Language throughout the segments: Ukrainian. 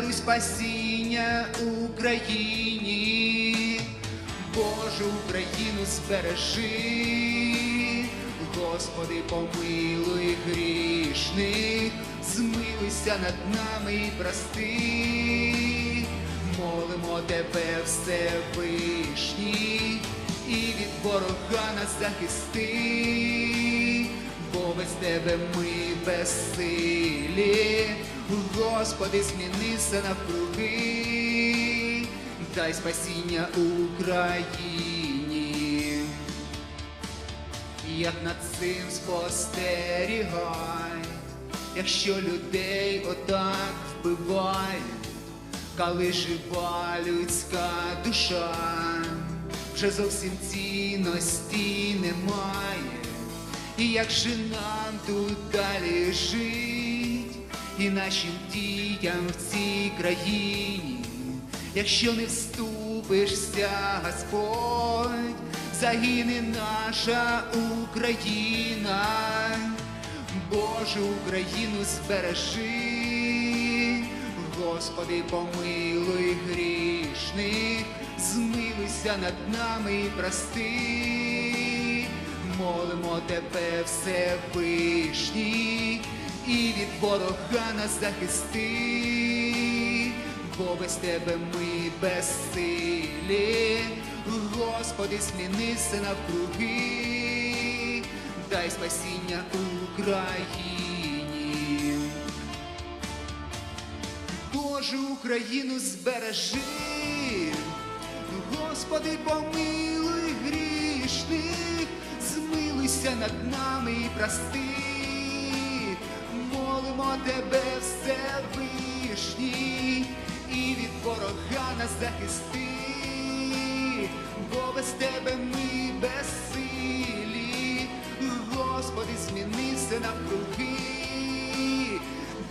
даруй спасіння Україні, Боже, Україну збережи, Господи, помилуй грішних, змилуйся над нами і прости, молимо тебе Всевишній, і від ворога нас захисти, бо без тебе ми безсилі, Господи, змінися навкруги, дай спасіння Україні, як над цим спостерігай, якщо людей отак вбивають, коли жива людська душа, вже зовсім цінності немає. І як же нам тут далі жить, і нашим дітям в цій країні, якщо не вступишся, Господь, загине наша Україна, Боже, Україну збережи, Господи, помилуй грішних, змилуйся над нами і прости. Молимо тебе, все Всевишній, і від ворога нас захисти, бо без тебе ми безсилі, Господи, зміни змінися навкруги, дай спасіння Україні. Боже, Україну збережи, Господи, помилуй грішних, змилуйся над нами і прости, молимо тебе, Всевишній, і від ворога нас захисти, бо без тебе ми безсилі, Господи, зміни все навкруги,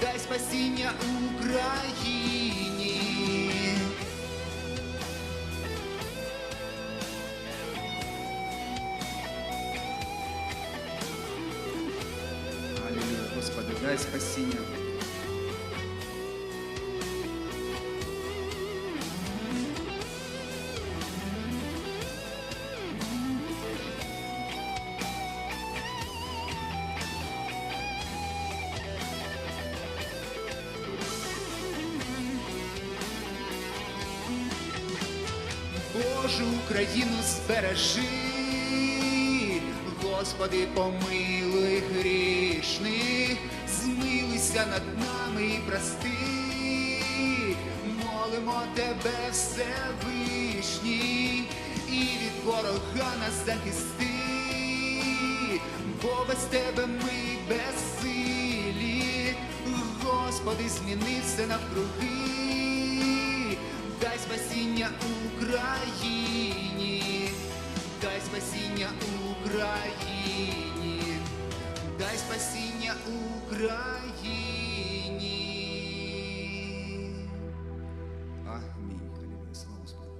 дай спасіння Україні. Господи, дай спасіння. Боже, Україну збережи, Господи, помилуй змилуйся над нами і прости, молимо тебе, Всевишній, і від ворога нас захисти, бо без тебе ми безсилі, Господи, змінися навкруги. Дай спасіння Україні, дай спасіння Україні, дай спасіння Україні.